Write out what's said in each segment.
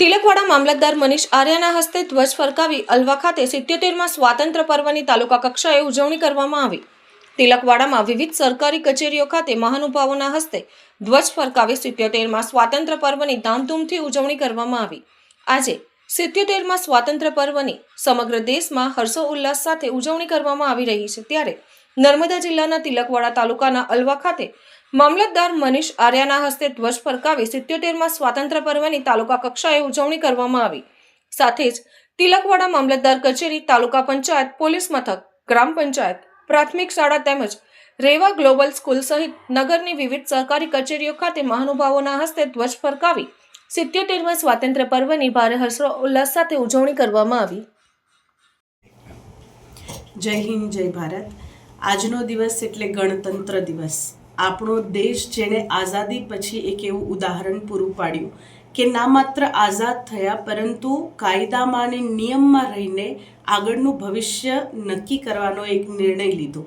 તિલકવાડા મામલતદાર મનીષ આર્યાના હસ્તે ધ્વજ ફરકાવી અલવા ખાતે સિત્યોતેરમાં સ્વાતંત્ર્ય પર્વની તાલુકા કક્ષાએ ઉજવણી કરવામાં આવી. તિલકવાડામાં વિવિધ સરકારી કચેરીઓ ખાતે મહાનુભાવોના હસ્તે ધ્વજ ફરકાવી સિત્યોતેરમાં સ્વાતંત્ર્ય પર્વની ધામધૂમથી ઉજવણી કરવામાં આવી. આજે સિત્યોતેરમાં સ્વાતંત્ર્ય પર્વની સમગ્ર દેશમાં હર્ષો ઉલ્લાસ સાથે ઉજવણી કરવામાં આવી રહી છે. ત્યારે નર્મદા જિલ્લાના તિલકવાડા તાલુકાના અલવા ખાતે મામલતદાર મનીષ આર્યાના હસ્તે ધ્વજ ફરકાવી સિત્યોતેરમાં સ્વાતંત્ર્ય પર્વની તાલુકા કક્ષાએ ઉજવણી કરવામાં આવી. સાથે જ તિલકવાડા મામલતદાર કચેરી, તાલુકા પંચાયત, પોલીસ મથક, ગ્રામ પંચાયત, પ્રાથમિક શાળા તેમજ રેવા ગ્લોબલ સ્કૂલ સહિત નગરની વિવિધ સરકારી કચેરીઓ ખાતે મહાનુભાવોના હસ્તે ધ્વજ ફરકાવી સિત્યોતેરમાં સ્વાતંત્ર્ય પર્વની ભારે હર્ષો ઉલ્લાસ સાથે ઉજવણી કરવામાં આવી. જય હિન્દ, જય ભારત. આજનો દિવસ એટલે ગણતંત્ર દિવસ. આપણો દેશ જેણે આઝાદી પછી એક એવું ઉદાહરણ પૂરું પાડ્યું. કે ના માત્ર આઝાદ થયા, પરંતુ કાયદામાં અને નિયમમાં રહીને આગળનું ભવિષ્ય નક્કી કરવાનો એક નિર્ણય લીધો.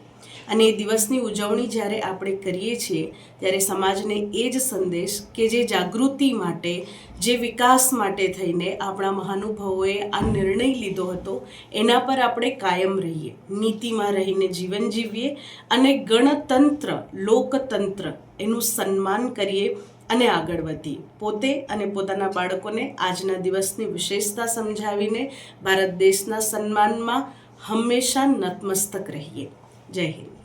અને એ દિવસની ઉજવણી જ્યારે આપણે કરીએ છીએ, ત્યારે સમાજને એ જ સંદેશ કે જે જાગૃતિ માટે, જે વિકાસ માટે થઈને આપણા મહાનુભાવોએ આ નિર્ણય લીધો હતો, એના પર આપણે કાયમ રહીએ. નીતિમાં રહીને જીવન જીવીએ અને ગણતંત્ર, લોકતંત્ર એનું સન્માન કરીએ અને આગળ વધીએ પોતે અને પોતાના બાળકોને આજના દિવસની વિશેષતા સમજાવીને ભારત દેશના સન્માનમાં હંમેશા નતમસ્તક રહીએ. જય હિન્દ.